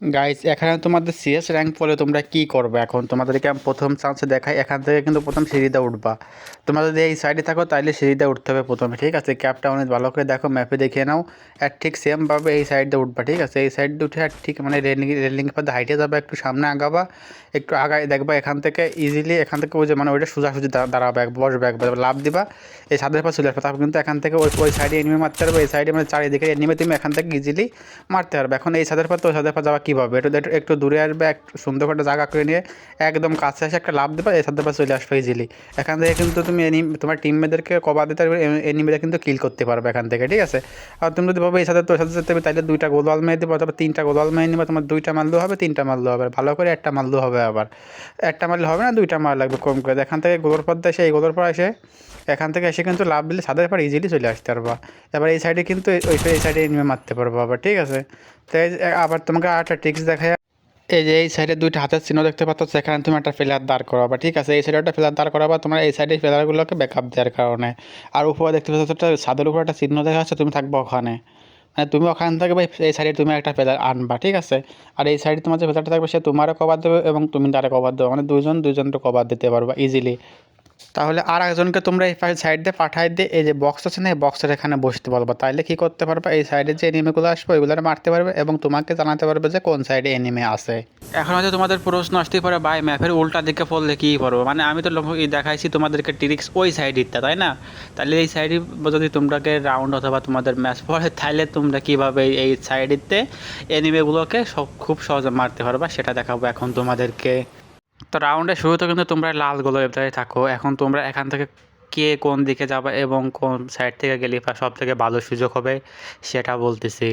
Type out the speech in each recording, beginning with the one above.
Guys এখানে তোমাদের CS rank পড়লে তোমরা কি করবে এখন? তোমাদেরকে আমি প্রথম চান্সে দেখাই। এখান থেকে কিন্তু প্রথম সিঁড়িতে উঠবা। তোমরা যদি এই সাইডে থাকো তাহলে সিঁড়িতে উঠতে হবে প্রথমে, ঠিক আছে? ক্যাপটা অনেক ভালো করে দেখো ম্যাপে দেখিয়ে নাও। আর ঠিক সেমভাবে এই সাইডে উঠবা, ঠিক আছে? এই সাইডে উঠে আর ঠিক মানে রেলিং রেলিং পথে হাইটে যাবে, একটু সামনে আগাবা, একটু আগায় দেখবা, এখান থেকে ইজিলি এখান থেকে ওই যে মানে ওইটা সোজাসুজি দাঁড়াবে, এক বসবে একবার লাভ দিবা, এই সাদের পর চলে আসবে। তারপর কিন্তু এখান থেকে ওই ওই সাইডে এনিমে মারতে পারবে, এই সাইডে মানে চারিদিকে এনিমে তুমি এখান থেকে ইজিলি মারতে পারবে। এখন এই সাদের পর তো ওই সাদের পর যাওয়া কীভাবে? একটু একটু- একটু দূরে আসবে একটু সুন্দর করে জায়গা করে নিয়ে একদম কাছে এসে একটা লাভ দেবে সাদের পর চলে আসবে ইজিলি এখান থেকে কিন্তু তুমি এনি তোমার টিমমেটদেরকে কবা দিতে পারবে এনিমেদের কিন্তু কিল করতে পারবে এখান থেকে, ঠিক আছে? আর তুমি যদি ভাবে এই সাথে তো সাথে যেতে হবে, তাহলে দুইটা গোলওয়াল মেরে দেবো, অথবা তিনটা গোলওয়াল মেরে নেবে, তোমার দুইটা মারলেও হবে, তিনটা মারলেও হবে, ভালো করে একটা মারলেও হবে আবার। একটা মারলে হবে না, দুইটা মার লাগবে, কম করে। এখান থেকে গোলর পর এসে, এই গোলর পর এসে এখান থেকে এসে কিন্তু লাভ দিলে সাদের পর ইজিলি চলে আসতে পারবা। এবার এই সাইডে কিন্তু ওই এই সাইডে এনিমে মারতে পারব আবার, ঠিক আছে? তো আবার তোমাকে আরেকটা ট্রিক্স দেখায় এই যে এই সাইডে দুইটা হাতের চিহ্ন দেখতে পাচ্ছ, সেখানে তুমি একটা ফিলার দাঁড় করাবা, ঠিক আছে? এই সাইডে একটা ফিলার দাঁড় করাবা, তোমার এই সাইডে ফিলারগুলোকে ব্যাকআপ দেওয়ার কারণে। আর উপরে দেখতে পাচ্ছ, একটা ছাদের উপরে একটা চিহ্ন দেখা যাচ্ছে, তুমি থাকবে ওখানে। মানে তুমি ওখান থেকে ভাই, এই সাইডে তুমি একটা ফেলার আনবা, ঠিক আছে? আর এই সাইডে তোমার যে ফেলারটা থাকবে, সে তোমারও কভার দেবে এবং তুমি তারে কভার দেবে। মানে দুজন দুজনকে কভার দিতে পারবা ইজিলি তাহলে আর একজনকে তোমরা এই সাইড দিয়ে পাঠাই দিয়ে এই যে বক্স আছে না, এই বক্সের এখানে বসতে পারবা তাহলে কি করতে পারবে? এই সাইডে যে এনিমেগুলো আসবে ওইগুলো মারতে পারবে এবং তোমাকে জানাতে পারবে যে কোন সাইডে এনিমে আছে। এখন হয়তো তোমাদের প্রশ্ন আসতেই পারে বাই ম্যাপের উল্টা দিকে পড়লে কী করব মানে আমি তো দেখাইছি তোমাদেরকে ট্রিক্স ওই সাইডটা তাই না? তাহলে এই সাইডে যদি তোমরাকে রাউন্ড অথবা তোমাদের ম্যাচ পড়ে তাহলে তোমরা কীভাবে এই সাইডেতে এনিমেগুলোকে সব খুব সহজে মারতে পারবা, সেটা দেখাবো এখন তোমাদেরকে। তো রাউন্ডের শুরুতে কিন্তু তোমরা লাল গোলো থাকো। এখন তোমরা এখান থেকে কে কোন দিকে যাবে এবং কোন সাইড থেকে গেলে সব থেকে ভালো সুযোগ হবে সেটা বলতেছি।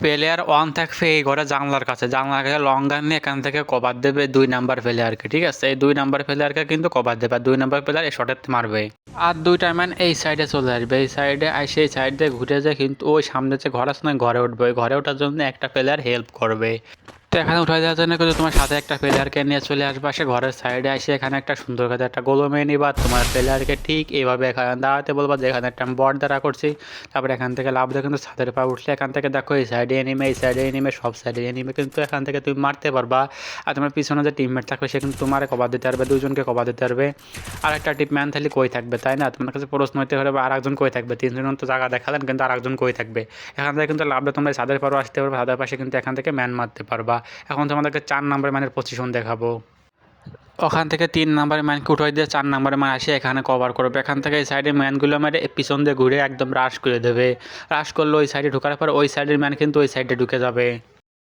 প্লেয়ার ওয়ান থাকবে এই ঘরে জানলার কাছে। জানলার কাছে লং গান নিয়ে এখান থেকে কভার দেবে দুই নাম্বার প্লেয়ারকে ঠিক আছে? এই দুই নাম্বার প্লেয়ারকে কিন্তু কভার দেবে। আর দুই নাম্বার প্লেয়ার এই শটের মারবে। আর দুইটা ম্যান এই সাইডে চলে আসবে। এই সাইডে আর সেই সাইড ঘুরে যায় কিন্তু ওই সামনে যে ঘর আছে ঘরে উঠবে। ওই ঘরে ওঠার জন্য একটা প্লেয়ার হেল্প করবে। তো এখানে উঠে যাওয়ার জন্য কিন্তু তোমার সাথে একটা প্লেয়ারকে নিয়ে চলে আসবে। সে ঘরের সাইডে আসে এখানে একটা সুন্দর করে একটা গোলো মেয়ে নিবা। তোমার প্লেয়ারকে ঠিক এইভাবে এখানে দাঁড়াতে বলবা যে এখানে একটা আমি বট দ্বারা করছি। তারপরে এখান থেকে লাভ দিয়ে কিন্তু ছাদের পা উঠলে এখান থেকে দেখো এই সাইডে এনিমে এই সাইডে এনিমে সব সাইডে এনিমে কিন্তু এখান থেকে তুমি মারতে পারবা। আর তোমার পিছনে যে টিমমেট থাকবে, সে কিন্তু তোমার কভার দিতে পারবে, দুজনকে কভার দিতে পারবে। আর একটা টিপ ম্যান তাহলে কই থাকবে, তাই না? তোমার কাছে প্রশ্ন হতে পারে আর একজন কই থাকবে? তিনজন তো জায়গা দেখালেন, কিন্তু আর একজন কই থাকবে? এখান থেকে কিন্তু লাভটা তোমরা ছাদের পারো আসতে পারবে সাদের পাশে কিন্তু এখান থেকে ম্যান মারতে পারবা। এখন তোমাদেরকে চার নাম্বার ম্যানের পজিশন দেখাবো। ওখান থেকে তিন নাম্বার ম্যানকে উঠাই দিয়ে চার নাম্বার ম্যান আসে, এখানে কভার করবে। এখান থেকে এই সাইডের ম্যানগুলো মেরে পিছন দিয়ে ঘুরে একদম রাশ করে দেবে। রাশ করলে ওই সাইডে ঢোকার পর ওই সাইডের ম্যান কিন্তু ওই সাইডে ঢুকে যাবে।